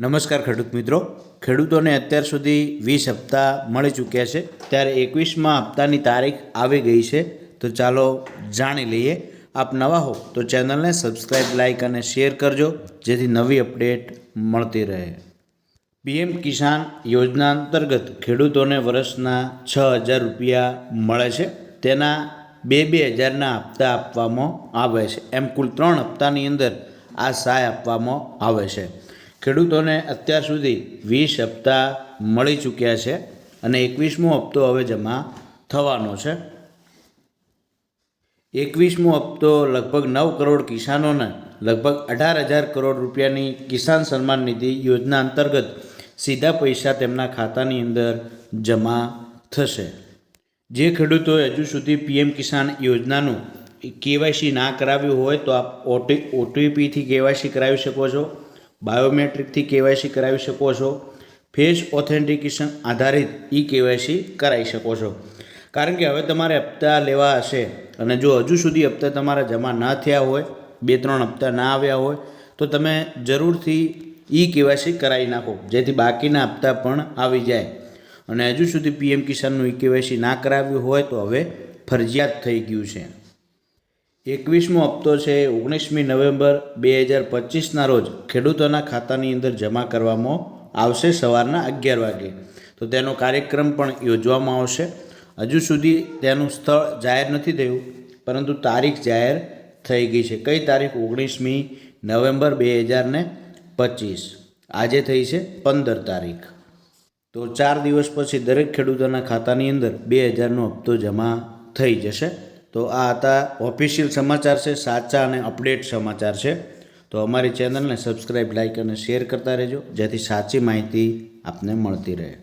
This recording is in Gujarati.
નમસ્કાર ખેડૂત મિત્રો. ખેડૂતોને અત્યાર સુધી વીસ હપ્તા મળી ચૂક્યા છે. ત્યારે એકવીસમાં હપ્તાની તારીખ આવી ગઈ છે. તો ચાલો જાણી લઈએ. આપ નવા હો તો ચેનલને સબસ્ક્રાઈબ લાઇક અને શેર કરજો, જેથી નવી અપડેટ મળતી રહે. પીએમ કિસાન યોજના અંતર્ગત ખેડૂતોને વર્ષના છ હજાર રૂપિયા મળે છે. તેના બે બે હજારના હપ્તા આપવામાં આવે છે. એમ કુલ ત્રણ હપ્તાની અંદર આ સહાય આપવામાં આવે છે. ખેડૂતોને અત્યાર સુધી વીસ હપ્તા મળી ચૂક્યા છે અને એકવીસમો હપ્તો હવે જમા થવાનો છે. એકવીસમો હપ્તો લગભગ નવ કરોડ કિસાનોને લગભગ અઢાર હજાર કરોડ રૂપિયાની કિસાન સન્માન નિધિ યોજના અંતર્ગત સીધા પૈસા તેમના ખાતાની અંદર જમા થશે. જે ખેડૂતોએ હજુ સુધી પીએમ કિસાન યોજનાનું કેવાયસી ના કરાવ્યું હોય તો આપ ઓટી, ઓટીપીથી કેવાયસી કરાવી શકો છો. બાયોમેટ્રિકથી કેવાયસી કરાવી શકો છો. ફેસ ઓથેન્ટિકેશન આધારિત ઈ કેવાયસી કરાવી શકો છો. કારણ કે હવે તમારે હપ્તા લેવા હશે અને જો હજુ સુધી હપ્તા તમારા જમા ના થયા હોય, બે ત્રણ હપ્તા ના આવ્યા હોય, તો તમે જરૂરથી ઈ કેવાયસી કરાવી નાખો. જેથી બાકીના હપ્તા પણ આવી જાય. અને હજુ સુધી પીએમ કિસાનનું ઈ કેવાયસી ના કરાવ્યું હોય તો હવે ફરજિયાત થઈ ગયું છે. એકવીસમો હપ્તો છે ઓગણીસમી નવેમ્બર બે હજાર પચીસના રોજ ખેડૂતોના ખાતાની અંદર જમા કરવામાં આવશે સવારના અગિયાર વાગે. તો તેનો કાર્યક્રમ પણ યોજવામાં આવશે. હજુ સુધી તેનું સ્થળ જાહેર નથી થયું, પરંતુ તારીખ જાહેર થઈ ગઈ છે. કઈ તારીખ? ઓગણીસમી નવેમ્બર બે હજાર ને પચીસ. આજે થઈ છે પંદર તારીખ. તો ચાર દિવસ પછી દરેક ખેડૂતોના ખાતાની અંદર બે હજારનો હપ્તો જમા થઈ જશે. તો આ હતા ઓફિશિયલ સમાચાર છે, સાચા અને અપડેટ સમાચાર છે. તો અમારી ચેનલને સબસ્ક્રાઈબ લાઇક અને શેર કરતા રહેજો, જેથી સાચી માહિતી આપને મળતી રહે.